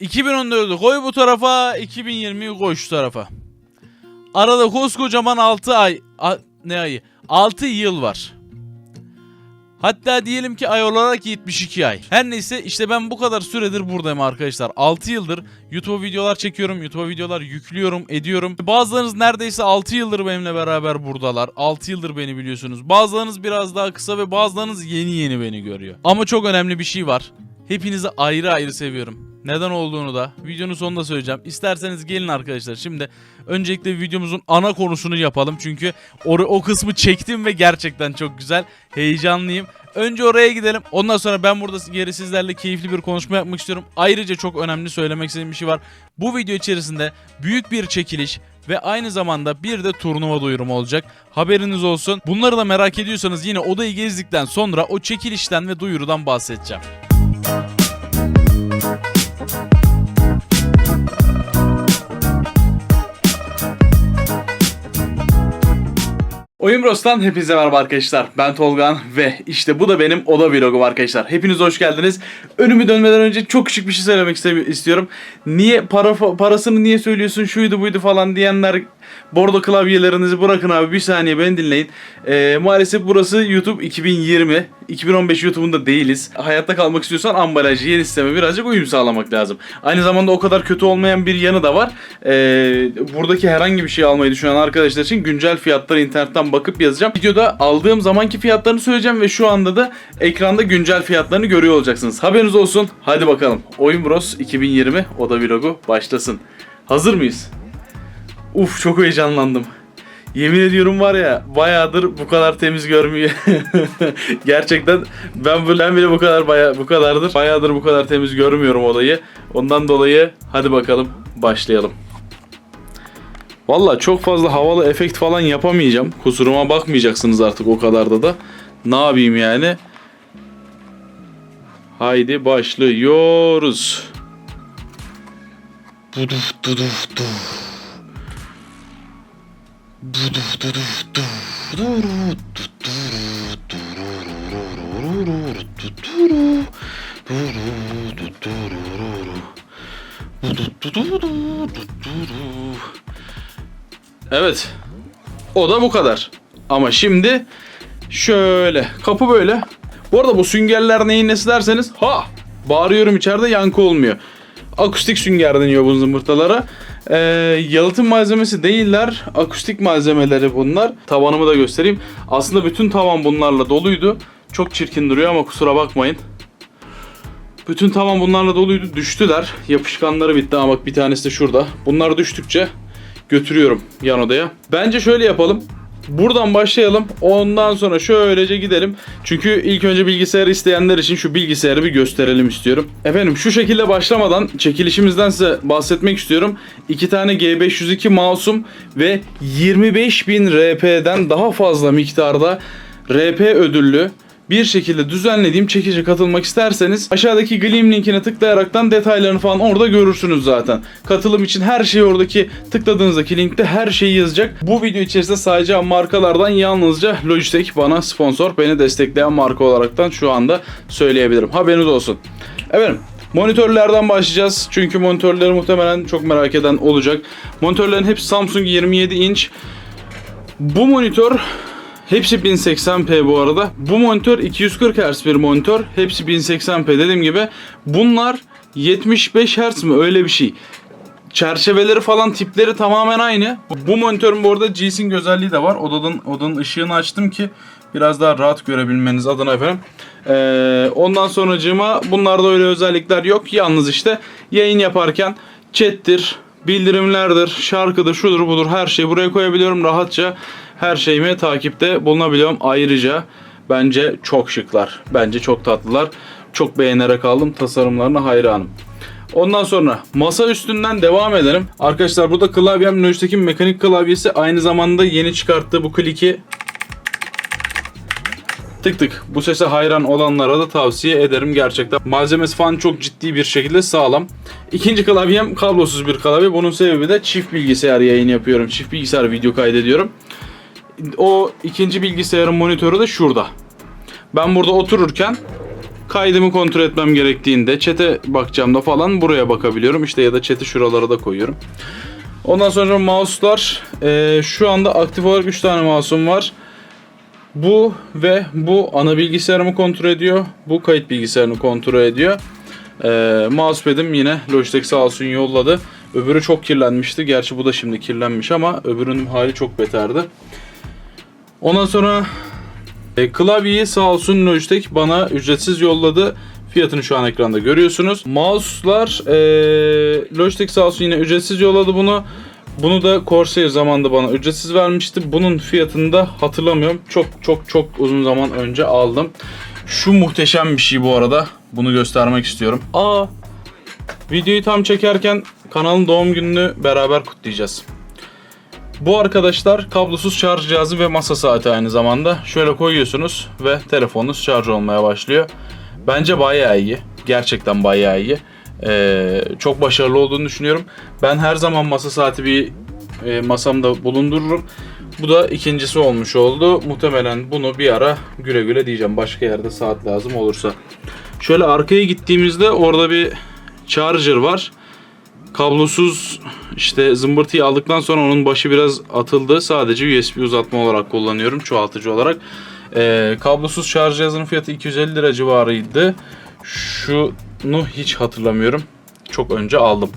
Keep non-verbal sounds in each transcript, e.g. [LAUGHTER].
2014'ü koy bu tarafa, 2020'yi koy şu tarafa. Arada koskocaman 6 ay, a- ne ayı? 6 yıl var. Hatta diyelim ki ay olarak 72 ay. Her neyse işte ben bu kadar süredir buradayım arkadaşlar. 6 yıldır YouTube videolar çekiyorum, YouTube videolar yüklüyorum, ediyorum. Bazılarınız neredeyse 6 yıldır benimle beraber buradalar. 6 yıldır beni biliyorsunuz. Bazılarınız biraz daha kısa ve bazılarınız yeni yeni beni görüyor. Ama çok önemli bir şey var. Hepinizi ayrı ayrı seviyorum. Neden olduğunu da videonun sonunda söyleyeceğim. İsterseniz gelin arkadaşlar. Şimdi öncelikle videomuzun ana konusunu yapalım. Çünkü o, o kısmı çektim ve gerçekten çok güzel. Heyecanlıyım. Önce oraya gidelim. Ondan sonra ben burada geri sizlerle keyifli bir konuşma yapmak istiyorum. Ayrıca çok önemli söylemek istediğim bir şey var. Bu video içerisinde büyük bir çekiliş ve aynı zamanda bir de turnuva duyurumu olacak. Haberiniz olsun. Bunları da merak ediyorsanız yine odayı gezdikten sonra o çekilişten ve duyurudan bahsedeceğim. Oyun Bros'tan hepinize merhaba arkadaşlar. Ben Tolgan ve işte bu da benim oda vlogum arkadaşlar. Hepiniz hoş geldiniz. Önümü dönmeden önce çok küçük bir şey söylemek istiyorum. Niye para parasını niye söylüyorsun şuydu buydu falan diyenler bordo klavyelerinizi bırakın abi bir saniye beni dinleyin. Ee, maalesef burası YouTube 2020. 2015 YouTube'unda değiliz. Hayatta kalmak istiyorsan ambalajı yeni sisteme birazcık uyum sağlamak lazım. Aynı zamanda o kadar kötü olmayan bir yanı da var. Ee, buradaki herhangi bir şey almayı düşünen arkadaşlar için güncel fiyatları internetten bakıp yazacağım. Videoda aldığım zamanki fiyatlarını söyleyeceğim ve şu anda da ekranda güncel fiyatlarını görüyor olacaksınız. Haberiniz olsun. Hadi bakalım. Oyun Bros 2020 oda vlogu başlasın. Hazır mıyız? Uf çok heyecanlandım. Yemin ediyorum var ya bayağıdır bu kadar temiz görmüyor. [LAUGHS] Gerçekten ben ben bile bu kadar baya bu kadardır. Bayağıdır bu kadar temiz görmüyorum odayı. Ondan dolayı hadi bakalım başlayalım. Valla çok fazla havalı efekt falan yapamayacağım. Kusuruma bakmayacaksınız artık o kadar da da. Ne yapayım yani? Haydi başlıyoruz. Buduf duduf duf. Evet. O da bu kadar. Ama şimdi şöyle kapı böyle. Bu arada bu süngerler neyin nesi derseniz ha bağırıyorum içeride yankı olmuyor. Akustik sünger deniyor bu zımbırtalara. Ee, yalıtım malzemesi değiller. Akustik malzemeleri bunlar. Tavanımı da göstereyim. Aslında bütün tavan bunlarla doluydu. Çok çirkin duruyor ama kusura bakmayın. Bütün tavan bunlarla doluydu. Düştüler. Yapışkanları bitti ama bak bir tanesi de şurada. Bunlar düştükçe götürüyorum yan odaya. Bence şöyle yapalım. Buradan başlayalım. Ondan sonra şöylece gidelim. Çünkü ilk önce bilgisayarı isteyenler için şu bilgisayarı bir gösterelim istiyorum. Efendim şu şekilde başlamadan çekilişimizden size bahsetmek istiyorum. İki tane G502 mouse'um ve 25.000 RP'den daha fazla miktarda RP ödüllü bir şekilde düzenlediğim çekici katılmak isterseniz aşağıdaki Gleam linkine tıklayaraktan detaylarını falan orada görürsünüz zaten. Katılım için her şey oradaki tıkladığınızdaki linkte her şeyi yazacak. Bu video içerisinde sadece markalardan yalnızca Logitech bana sponsor, beni destekleyen marka olaraktan şu anda söyleyebilirim. Haberiniz olsun. Efendim Monitörlerden başlayacağız. Çünkü monitörleri muhtemelen çok merak eden olacak. Monitörlerin hepsi Samsung 27 inç. Bu monitör Hepsi 1080p bu arada. Bu monitör 240 Hz bir monitör. Hepsi 1080p dediğim gibi. Bunlar 75 Hz mi öyle bir şey. Çerçeveleri falan tipleri tamamen aynı. Bu monitörün bu arada G-Sync özelliği de var. Odanın, odanın ışığını açtım ki biraz daha rahat görebilmeniz adına efendim. Ee, ondan sonracığıma bunlarda öyle özellikler yok. Yalnız işte yayın yaparken chat'tir, bildirimlerdir, şarkıdır, şudur budur her şeyi buraya koyabiliyorum rahatça. Her şeyimi takipte bulunabiliyorum. Ayrıca bence çok şıklar. Bence çok tatlılar. Çok beğenerek aldım. Tasarımlarına hayranım. Ondan sonra masa üstünden devam edelim. Arkadaşlar burada klavyem Logitech'in mekanik klavyesi. Aynı zamanda yeni çıkarttığı bu kliki tık tık bu sese hayran olanlara da tavsiye ederim gerçekten. Malzemesi falan çok ciddi bir şekilde sağlam. İkinci klavyem kablosuz bir klavye. Bunun sebebi de çift bilgisayar yayın yapıyorum. Çift bilgisayar video kaydediyorum. O ikinci bilgisayarın monitörü de şurada. Ben burada otururken kaydımı kontrol etmem gerektiğinde, çete bakacağımda falan buraya bakabiliyorum. İşte ya da çeti şuralara da koyuyorum. Ondan sonra mouse'lar. Ee, şu anda aktif olarak 3 tane mouse'um var. Bu ve bu ana bilgisayarımı kontrol ediyor. Bu kayıt bilgisayarını kontrol ediyor. Ee, mousepad'im yine Logitech sağ olsun yolladı. Öbürü çok kirlenmişti. Gerçi bu da şimdi kirlenmiş ama öbürünün hali çok beterdi. Ondan sonra e, klavyeyi sağ olsun Logitech bana ücretsiz yolladı. Fiyatını şu an ekranda görüyorsunuz. Mouse'lar e, Logitech sağ olsun yine ücretsiz yolladı bunu. Bunu da Corsair zamanında bana ücretsiz vermişti. Bunun fiyatını da hatırlamıyorum. Çok çok çok uzun zaman önce aldım. Şu muhteşem bir şey bu arada. Bunu göstermek istiyorum. Aa, videoyu tam çekerken kanalın doğum gününü beraber kutlayacağız. Bu arkadaşlar kablosuz şarj cihazı ve masa saati aynı zamanda. Şöyle koyuyorsunuz ve telefonunuz şarj olmaya başlıyor. Bence bayağı iyi. Gerçekten bayağı iyi. Ee, çok başarılı olduğunu düşünüyorum. Ben her zaman masa saati bir e, masamda bulundururum. Bu da ikincisi olmuş oldu. Muhtemelen bunu bir ara güle güle diyeceğim. Başka yerde saat lazım olursa. Şöyle arkaya gittiğimizde orada bir charger var. Kablosuz işte zımbırtıyı aldıktan sonra onun başı biraz atıldı. Sadece USB uzatma olarak kullanıyorum. Çoğaltıcı olarak. Ee, kablosuz şarj cihazının fiyatı 250 lira civarıydı. Şunu hiç hatırlamıyorum. Çok önce aldım.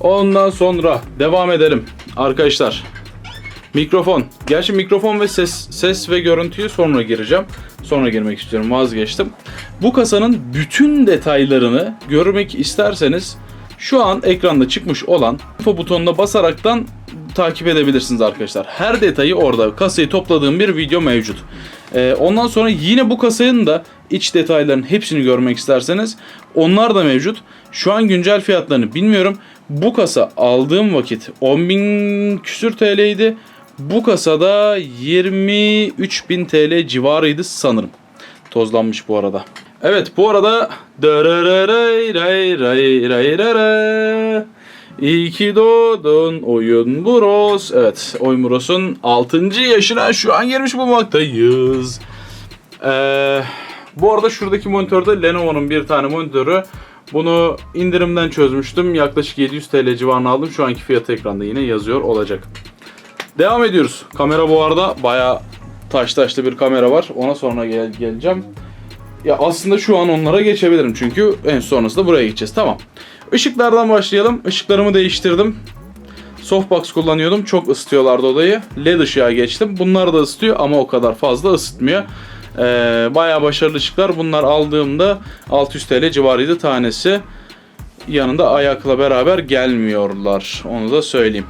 Ondan sonra devam edelim. Arkadaşlar Mikrofon. Gerçi mikrofon ve ses ses ve görüntüyü sonra gireceğim. Sonra girmek istiyorum. Vazgeçtim. Bu kasanın bütün detaylarını görmek isterseniz şu an ekranda çıkmış olan info butonuna basaraktan takip edebilirsiniz arkadaşlar. Her detayı orada. Kasayı topladığım bir video mevcut. Ee, ondan sonra yine bu kasanın da iç detaylarının hepsini görmek isterseniz onlar da mevcut. Şu an güncel fiyatlarını bilmiyorum. Bu kasa aldığım vakit 10.000 küsür TL'ydi. Bu kasada 23.000 TL civarıydı sanırım. Tozlanmış bu arada. Evet bu arada İyi ki doğdun oyun Bros. Evet oyun Bros'un 6. yaşına şu an girmiş bulunmaktayız. Ee, bu arada şuradaki monitörde Lenovo'nun bir tane monitörü. Bunu indirimden çözmüştüm. Yaklaşık 700 TL civarına aldım. Şu anki fiyatı ekranda yine yazıyor olacak. Devam ediyoruz. Kamera bu arada bayağı taş taşlı bir kamera var. Ona sonra gel geleceğim. Ya aslında şu an onlara geçebilirim çünkü en sonrasında buraya gideceğiz. Tamam. Işıklardan başlayalım. Işıklarımı değiştirdim. Softbox kullanıyordum. Çok ısıtıyorlardı odayı. LED ışığa geçtim. Bunlar da ısıtıyor ama o kadar fazla ısıtmıyor. Ee, bayağı başarılı ışıklar. Bunlar aldığımda 600 TL civarıydı tanesi. Yanında ayakla beraber gelmiyorlar. Onu da söyleyeyim.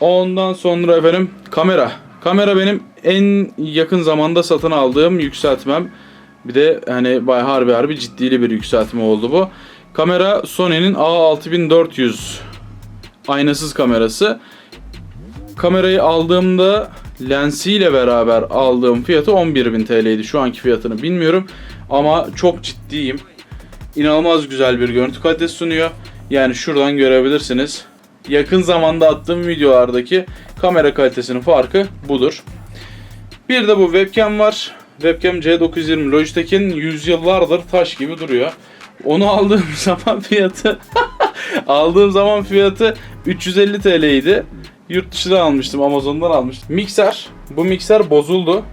Ondan sonra efendim kamera. Kamera benim en yakın zamanda satın aldığım yükseltmem. Bir de hani bayağı harbi harbi ciddili bir yükseltme oldu bu. Kamera Sony'nin A6400 aynasız kamerası. Kamerayı aldığımda lensiyle beraber aldığım fiyatı 11.000 TL'ydi. Şu anki fiyatını bilmiyorum ama çok ciddiyim. İnanılmaz güzel bir görüntü kalitesi sunuyor. Yani şuradan görebilirsiniz. Yakın zamanda attığım videolardaki kamera kalitesinin farkı budur. Bir de bu webcam var. Webcam C920 Logitech'in yüzyıllardır taş gibi duruyor. Onu aldığım [LAUGHS] zaman fiyatı [LAUGHS] aldığım zaman fiyatı 350 TL'ydi. Yurt dışından almıştım, Amazon'dan almıştım. Mikser, bu mikser bozuldu.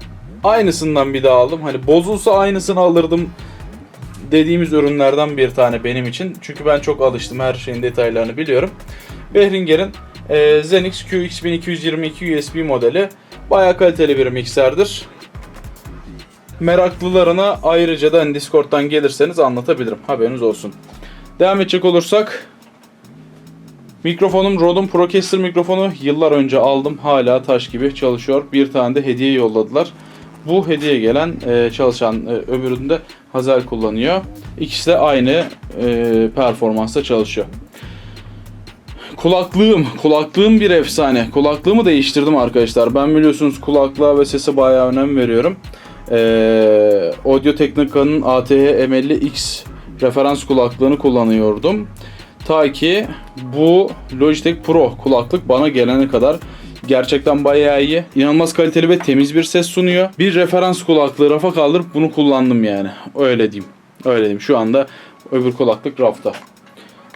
Aynısından bir daha aldım. Hani bozulsa aynısını alırdım dediğimiz ürünlerden bir tane benim için. Çünkü ben çok alıştım, her şeyin detaylarını biliyorum. Behringer'in e, Zenix QX1222 USB modeli bayağı kaliteli bir mikserdir. Meraklılarına ayrıca da hani Discord'dan gelirseniz anlatabilirim. Haberiniz olsun. Devam edecek olursak Mikrofonum Rode'un Procaster mikrofonu yıllar önce aldım. Hala taş gibi çalışıyor. Bir tane de hediye yolladılar. Bu hediye gelen e, çalışan e, öbüründe Hazel kullanıyor. İkisi de aynı e, performansta çalışıyor. Kulaklığım, kulaklığım bir efsane. Kulaklığımı değiştirdim arkadaşlar. Ben biliyorsunuz kulaklığa ve sese bayağı önem veriyorum. Ee, Audio Technica'nın ATH M50X referans kulaklığını kullanıyordum. Ta ki bu Logitech Pro kulaklık bana gelene kadar Gerçekten bayağı iyi. İnanılmaz kaliteli ve temiz bir ses sunuyor. Bir referans kulaklığı rafa kaldırıp bunu kullandım yani. Öyle diyeyim. Öyle diyeyim. Şu anda öbür kulaklık rafta.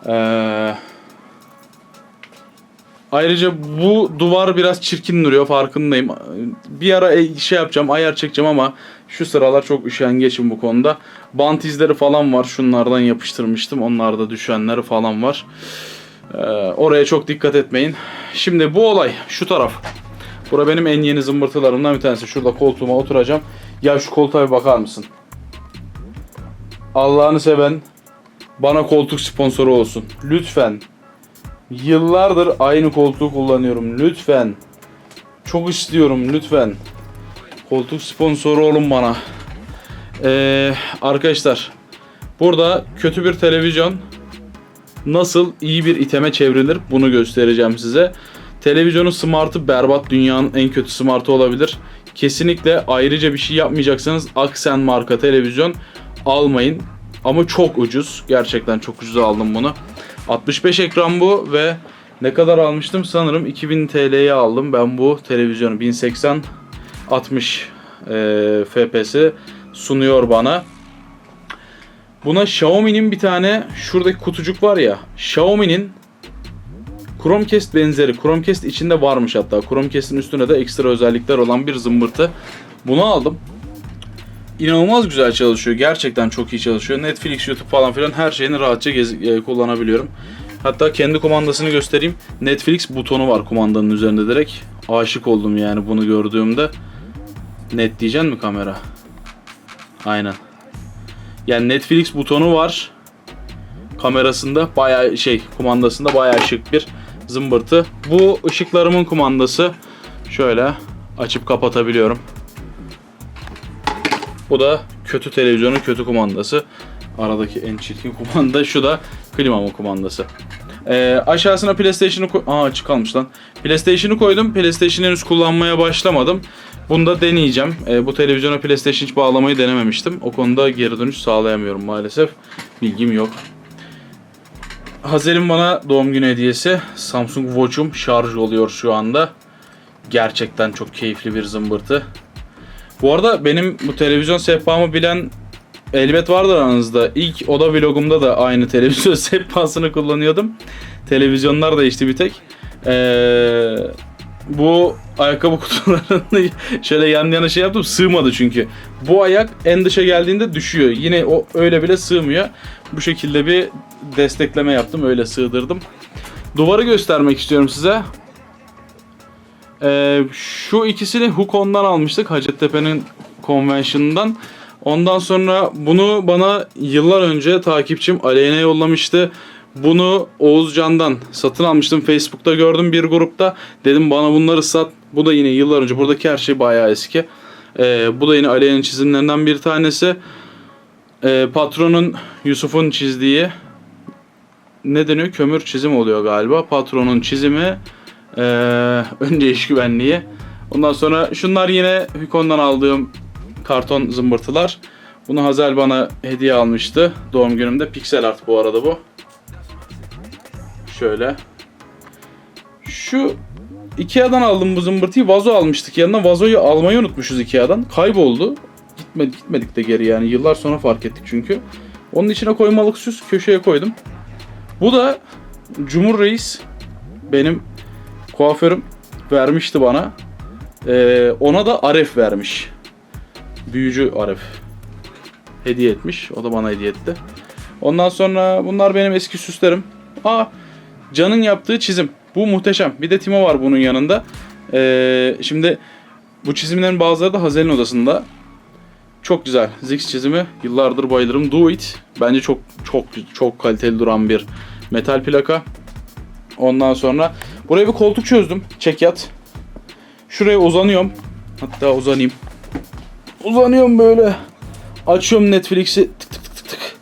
Eee... Ayrıca bu duvar biraz çirkin duruyor farkındayım. Bir ara e- şey yapacağım ayar çekeceğim ama şu sıralar çok üşengeçim bu konuda. Bant izleri falan var şunlardan yapıştırmıştım. Onlarda düşenleri falan var. Ee, oraya çok dikkat etmeyin. Şimdi bu olay şu taraf. Bura benim en yeni zımbırtılarımdan bir tanesi. Şurada koltuğuma oturacağım. Ya şu koltuğa bir bakar mısın? Allah'ını seven bana koltuk sponsoru olsun. Lütfen. Yıllardır aynı koltuğu kullanıyorum. Lütfen. Çok istiyorum lütfen. Koltuk sponsoru olun bana. Ee, arkadaşlar. Burada kötü bir televizyon nasıl iyi bir iteme çevrilir bunu göstereceğim size. Televizyonun smartı berbat. Dünyanın en kötü smartı olabilir. Kesinlikle ayrıca bir şey yapmayacaksanız Aksen marka televizyon almayın. Ama çok ucuz. Gerçekten çok ucuz aldım bunu. 65 ekran bu ve ne kadar almıştım sanırım 2000 TL'ye aldım ben bu televizyonu 1080 60 e, FPS sunuyor bana. Buna Xiaomi'nin bir tane şuradaki kutucuk var ya Xiaomi'nin Chromecast benzeri. Chromecast içinde varmış hatta. Chromecast'in üstüne de ekstra özellikler olan bir zımbırtı. Bunu aldım. İnanılmaz güzel çalışıyor. Gerçekten çok iyi çalışıyor. Netflix, YouTube falan filan her şeyini rahatça gez- e, kullanabiliyorum. Hatta kendi kumandasını göstereyim. Netflix butonu var kumandanın üzerinde direkt. Aşık oldum yani bunu gördüğümde. Net diyeceksin mi kamera? Aynen. Yani Netflix butonu var. Kamerasında bayağı şey kumandasında bayağı şık bir zımbırtı. Bu ışıklarımın kumandası. Şöyle açıp kapatabiliyorum. Bu da kötü televizyonun kötü kumandası. Aradaki en çirkin kumanda şu da klimamın kumandası. Ee, aşağısına PlayStation'ı koy... Aa açık lan. PlayStation'ı koydum. PlayStation'ı henüz kullanmaya başlamadım. Bunu da deneyeceğim. Ee, bu televizyona PlayStation hiç bağlamayı denememiştim. O konuda geri dönüş sağlayamıyorum maalesef. Bilgim yok. Hazer'in bana doğum günü hediyesi. Samsung Watch'um şarj oluyor şu anda. Gerçekten çok keyifli bir zımbırtı. Bu arada benim bu televizyon sehpamı bilen elbet vardır aranızda. İlk oda vlogumda da aynı [LAUGHS] televizyon sehpasını kullanıyordum. Televizyonlar değişti bir tek. Ee, bu ayakkabı [LAUGHS] kutularını şöyle yan yana şey yaptım sığmadı çünkü. Bu ayak en dışa geldiğinde düşüyor. Yine o öyle bile sığmıyor. Bu şekilde bir destekleme yaptım. Öyle sığdırdım. Duvarı göstermek istiyorum size. Ee, şu ikisini Hukon'dan almıştık. Hacettepe'nin convention'ından. Ondan sonra bunu bana yıllar önce takipçim Aleyna yollamıştı. Bunu Oğuzcan'dan satın almıştım. Facebook'ta gördüm bir grupta. Dedim bana bunları sat. Bu da yine yıllar önce. Buradaki her şey bayağı eski. Ee, bu da yine Aleyna'nın çizimlerinden bir tanesi. Ee, patronun Yusuf'un çizdiği ne deniyor? Kömür çizim oluyor galiba. Patronun çizimi ee, önce iş güvenliği. Ondan sonra şunlar yine Hukon'dan aldığım karton zımbırtılar. Bunu Hazel bana hediye almıştı doğum günümde. Pixel art bu arada bu. Şöyle. Şu Ikea'dan aldım bu zımbırtıyı. Vazo almıştık yanına. Vazoyu almayı unutmuşuz Ikea'dan. Kayboldu. Gitmedik, gitmedik de geri yani. Yıllar sonra fark ettik çünkü. Onun içine koymalık süs köşeye koydum. Bu da Cumhur Reis benim kuaförüm vermişti bana. Ee, ona da Aref vermiş. Büyücü Aref. Hediye etmiş. O da bana hediye etti. Ondan sonra bunlar benim eski süslerim. Aa Can'ın yaptığı çizim. Bu muhteşem. Bir de Timo var bunun yanında. Ee, şimdi bu çizimlerin bazıları da Hazel'in odasında. Çok güzel. Zix çizimi. Yıllardır bayılırım. Do It. Bence çok çok çok kaliteli duran bir metal plaka. Ondan sonra buraya bir koltuk çözdüm. Çekyat. Şuraya uzanıyorum. Hatta uzanayım. Uzanıyorum böyle. Açıyorum Netflix'i. Tık tık tık tık tık.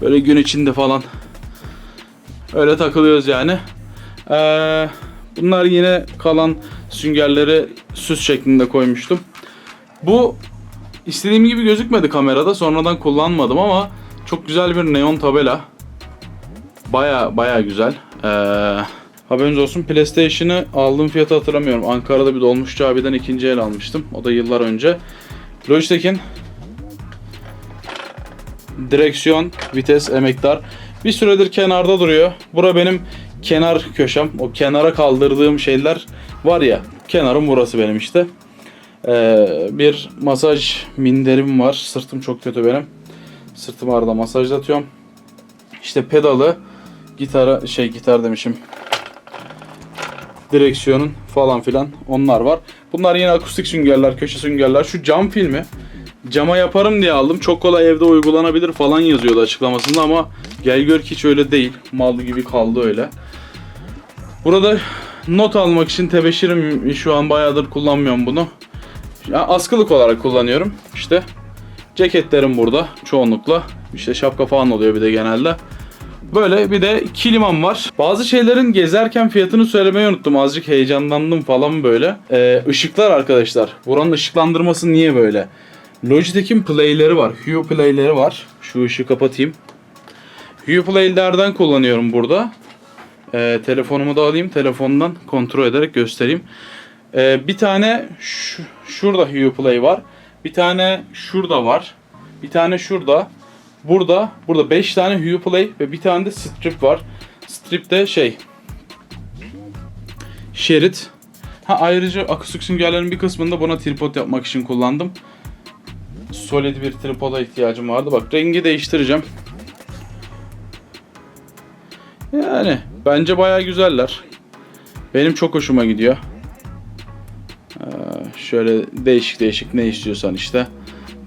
Böyle gün içinde falan. Öyle takılıyoruz yani. Ee, bunlar yine kalan süngerleri süs şeklinde koymuştum. Bu istediğim gibi gözükmedi kamerada. Sonradan kullanmadım ama çok güzel bir neon tabela. Baya baya güzel. Ee, Haberiniz olsun PlayStation'ı aldığım fiyatı hatırlamıyorum. Ankara'da bir dolmuşçu abiden ikinci el almıştım. O da yıllar önce. Logitech'in direksiyon, vites, emektar. Bir süredir kenarda duruyor. Bura benim kenar köşem. O kenara kaldırdığım şeyler var ya. Kenarım burası benim işte. Ee, bir masaj minderim var. Sırtım çok kötü benim. Sırtım arada masajlatıyorum. İşte pedalı, gitara şey gitar demişim. Direksiyonun falan filan onlar var. Bunlar yine akustik süngerler, köşe süngerler. Şu cam filmi cama yaparım diye aldım. Çok kolay evde uygulanabilir falan yazıyordu açıklamasında ama gel gör ki hiç öyle değil. Mal gibi kaldı öyle. Burada not almak için tebeşirim şu an bayağıdır kullanmıyorum bunu. Ya askılık olarak kullanıyorum. İşte ceketlerim burada çoğunlukla. İşte şapka falan oluyor bir de genelde. Böyle bir de kilimam var. Bazı şeylerin gezerken fiyatını söylemeyi unuttum. Azıcık heyecanlandım falan böyle. Ee, ışıklar arkadaşlar. Buranın ışıklandırması niye böyle? Logitech'in playleri var. Hue playleri var. Şu ışığı kapatayım. Hue playlerden kullanıyorum burada. Ee, telefonumu da alayım. Telefondan kontrol ederek göstereyim. Ee, bir tane şu, şurada Hue Play var. Bir tane şurada var. Bir tane şurada. Burada burada 5 tane Hue Play ve bir tane de strip var. Strip de şey şerit. Ha ayrıca akustik süngerlerin bir kısmını da buna tripod yapmak için kullandım. Solid bir tripoda ihtiyacım vardı. Bak rengi değiştireceğim. Yani bence bayağı güzeller. Benim çok hoşuma gidiyor. Ee, şöyle değişik değişik ne istiyorsan işte.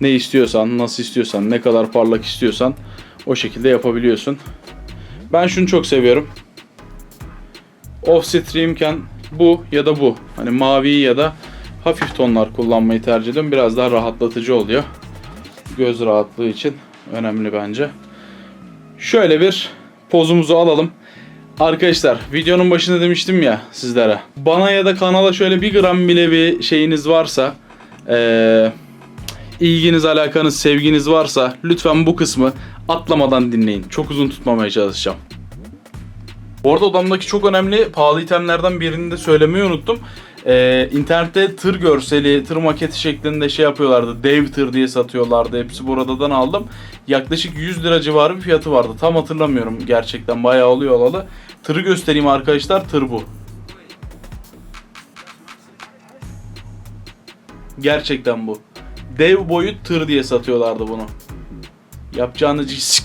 Ne istiyorsan, nasıl istiyorsan, ne kadar parlak istiyorsan o şekilde yapabiliyorsun. Ben şunu çok seviyorum. Off streamken bu ya da bu. Hani mavi ya da hafif tonlar kullanmayı tercih ediyorum. Biraz daha rahatlatıcı oluyor. Göz rahatlığı için önemli bence. Şöyle bir pozumuzu alalım. Arkadaşlar videonun başında demiştim ya sizlere. Bana ya da kanala şöyle bir gram bile bir şeyiniz varsa eee ilginiz, alakanız, sevginiz varsa lütfen bu kısmı atlamadan dinleyin. Çok uzun tutmamaya çalışacağım. Bu arada odamdaki çok önemli pahalı itemlerden birini de söylemeyi unuttum. Ee, internette tır görseli, tır maketi şeklinde şey yapıyorlardı. Dev tır diye satıyorlardı. Hepsi buradan aldım. Yaklaşık 100 lira civarı bir fiyatı vardı. Tam hatırlamıyorum gerçekten. Bayağı oluyor olalı. Tırı göstereyim arkadaşlar. Tır bu. Gerçekten bu. Dev boyut tır diye satıyorlardı bunu. Yapacağınız iş s-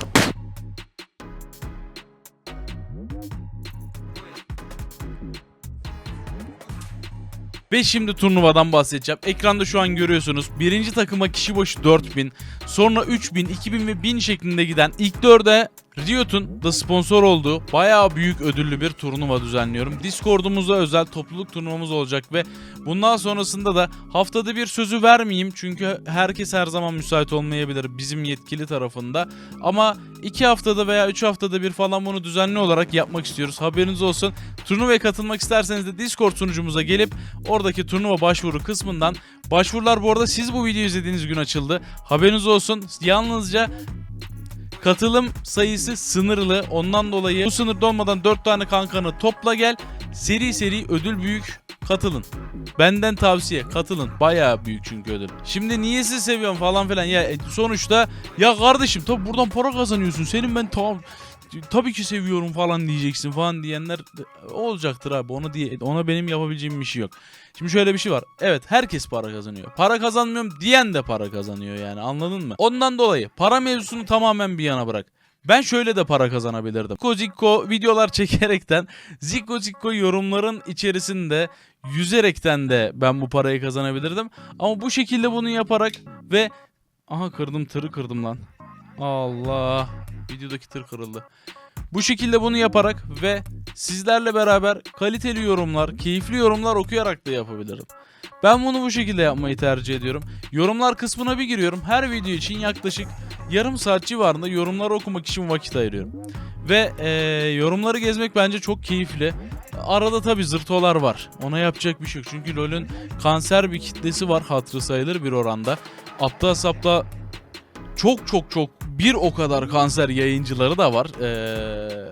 Ve şimdi turnuvadan bahsedeceğim. Ekranda şu an görüyorsunuz. Birinci takıma kişi başı 4000, sonra 3000, 2000 ve 1000 şeklinde giden ilk dörde Riot'un da sponsor olduğu bayağı büyük ödüllü bir turnuva düzenliyorum. Discord'umuzda özel topluluk turnuvamız olacak ve bundan sonrasında da haftada bir sözü vermeyeyim çünkü herkes her zaman müsait olmayabilir bizim yetkili tarafında. Ama 2 haftada veya 3 haftada bir falan bunu düzenli olarak yapmak istiyoruz. Haberiniz olsun. Turnuvaya katılmak isterseniz de Discord sunucumuza gelip oradaki turnuva başvuru kısmından başvurular bu arada siz bu videoyu izlediğiniz gün açıldı. Haberiniz olsun. Yalnızca Katılım sayısı sınırlı. Ondan dolayı bu sınırda olmadan 4 tane kankanı topla gel. Seri seri ödül büyük. Katılın. Benden tavsiye katılın. Bayağı büyük çünkü ödül. Şimdi niye sizi seviyorum falan filan. Ya e, sonuçta ya kardeşim tabi buradan para kazanıyorsun. Senin ben tam tabii ki seviyorum falan diyeceksin falan diyenler olacaktır abi. Onu diye ona benim yapabileceğim bir şey yok. Şimdi şöyle bir şey var. Evet herkes para kazanıyor. Para kazanmıyorum diyen de para kazanıyor yani anladın mı? Ondan dolayı para mevzusunu tamamen bir yana bırak. Ben şöyle de para kazanabilirdim. Zikko Zikko videolar çekerekten Zikko Zikko yorumların içerisinde yüzerekten de ben bu parayı kazanabilirdim. Ama bu şekilde bunu yaparak ve aha kırdım tırı kırdım lan. Allah videodaki tır kırıldı. Bu şekilde bunu yaparak ve sizlerle beraber kaliteli yorumlar, keyifli yorumlar okuyarak da yapabilirim. Ben bunu bu şekilde yapmayı tercih ediyorum. Yorumlar kısmına bir giriyorum. Her video için yaklaşık yarım saat civarında yorumları okumak için vakit ayırıyorum. Ve eee, yorumları gezmek bence çok keyifli. Arada tabi zırtolar var. Ona yapacak bir şey yok. Çünkü LoL'ün kanser bir kitlesi var hatırı sayılır bir oranda. Aptal sapta çok çok çok bir o kadar kanser yayıncıları da var. Ee,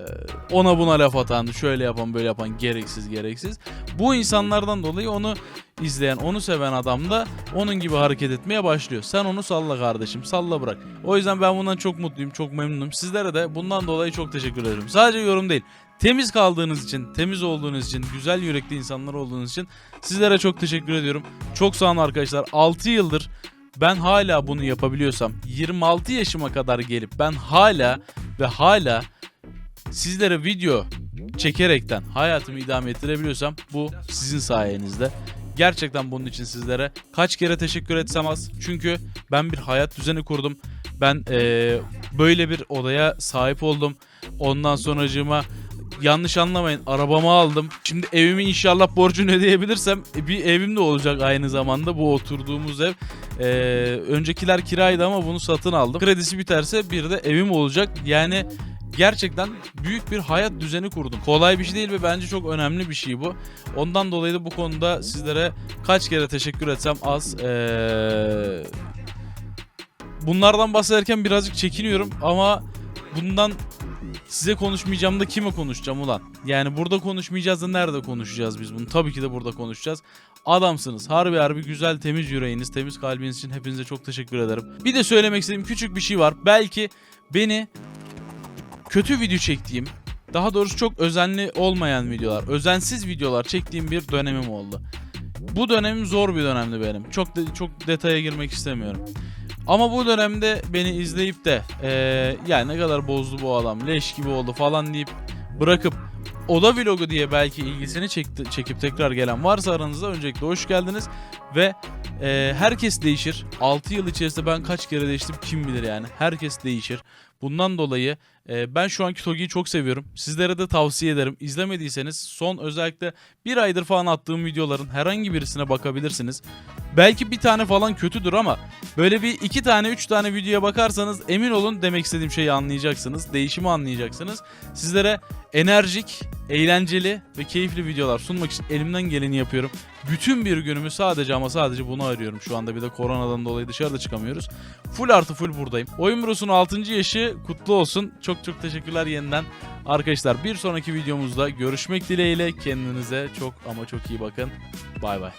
ona buna laf atan, şöyle yapan, böyle yapan gereksiz gereksiz. Bu insanlardan dolayı onu izleyen, onu seven adam da onun gibi hareket etmeye başlıyor. Sen onu salla kardeşim, salla bırak. O yüzden ben bundan çok mutluyum, çok memnunum. Sizlere de bundan dolayı çok teşekkür ederim. Sadece yorum değil. Temiz kaldığınız için, temiz olduğunuz için, güzel yürekli insanlar olduğunuz için sizlere çok teşekkür ediyorum. Çok sağ olun arkadaşlar. 6 yıldır ben hala bunu yapabiliyorsam 26 yaşıma kadar gelip ben hala ve hala sizlere video çekerekten hayatımı idame ettirebiliyorsam bu sizin sayenizde. Gerçekten bunun için sizlere kaç kere teşekkür etsem az. Çünkü ben bir hayat düzeni kurdum. Ben eee, böyle bir odaya sahip oldum. Ondan sonracığıma yanlış anlamayın arabamı aldım. Şimdi evimi inşallah borcunu ödeyebilirsem e, bir evim de olacak aynı zamanda bu oturduğumuz ev. Ee, öncekiler kiraydı ama bunu satın aldım. Kredisi biterse bir de evim olacak. Yani gerçekten büyük bir hayat düzeni kurdum. Kolay bir şey değil ve bence çok önemli bir şey bu. Ondan dolayı da bu konuda sizlere kaç kere teşekkür etsem az. Ee, bunlardan bahsederken birazcık çekiniyorum ama bundan size konuşmayacağım da kime konuşacağım ulan? Yani burada konuşmayacağız da nerede konuşacağız biz bunu? Tabii ki de burada konuşacağız. Adamsınız. Harbi harbi güzel temiz yüreğiniz, temiz kalbiniz için hepinize çok teşekkür ederim. Bir de söylemek istediğim küçük bir şey var. Belki beni kötü video çektiğim, daha doğrusu çok özenli olmayan videolar, özensiz videolar çektiğim bir dönemim oldu. Bu dönemim zor bir dönemdi benim. Çok de- çok detaya girmek istemiyorum. Ama bu dönemde beni izleyip de eee yani ne kadar bozdu bu adam, leş gibi oldu falan deyip bırakıp Oda vlogu diye belki ilgisini çekti, çekip tekrar gelen varsa aranızda öncelikle hoş geldiniz ve eee, herkes değişir. 6 yıl içerisinde ben kaç kere değiştim kim bilir yani. Herkes değişir. Bundan dolayı eee, ben şu anki Togi'yi çok seviyorum. Sizlere de tavsiye ederim. İzlemediyseniz son özellikle bir aydır falan attığım videoların herhangi birisine bakabilirsiniz. Belki bir tane falan kötüdür ama böyle bir iki tane üç tane videoya bakarsanız emin olun demek istediğim şeyi anlayacaksınız. Değişimi anlayacaksınız. Sizlere enerjik, eğlenceli ve keyifli videolar sunmak için elimden geleni yapıyorum. Bütün bir günümü sadece ama sadece bunu arıyorum. Şu anda bir de koronadan dolayı dışarıda çıkamıyoruz. Full artı full buradayım. Oyun Bros'un 6. yaşı kutlu olsun. Çok çok teşekkürler yeniden. Arkadaşlar bir sonraki videomuzda görüşmek dileğiyle. Kendinize çok ama çok iyi bakın. Bay bay.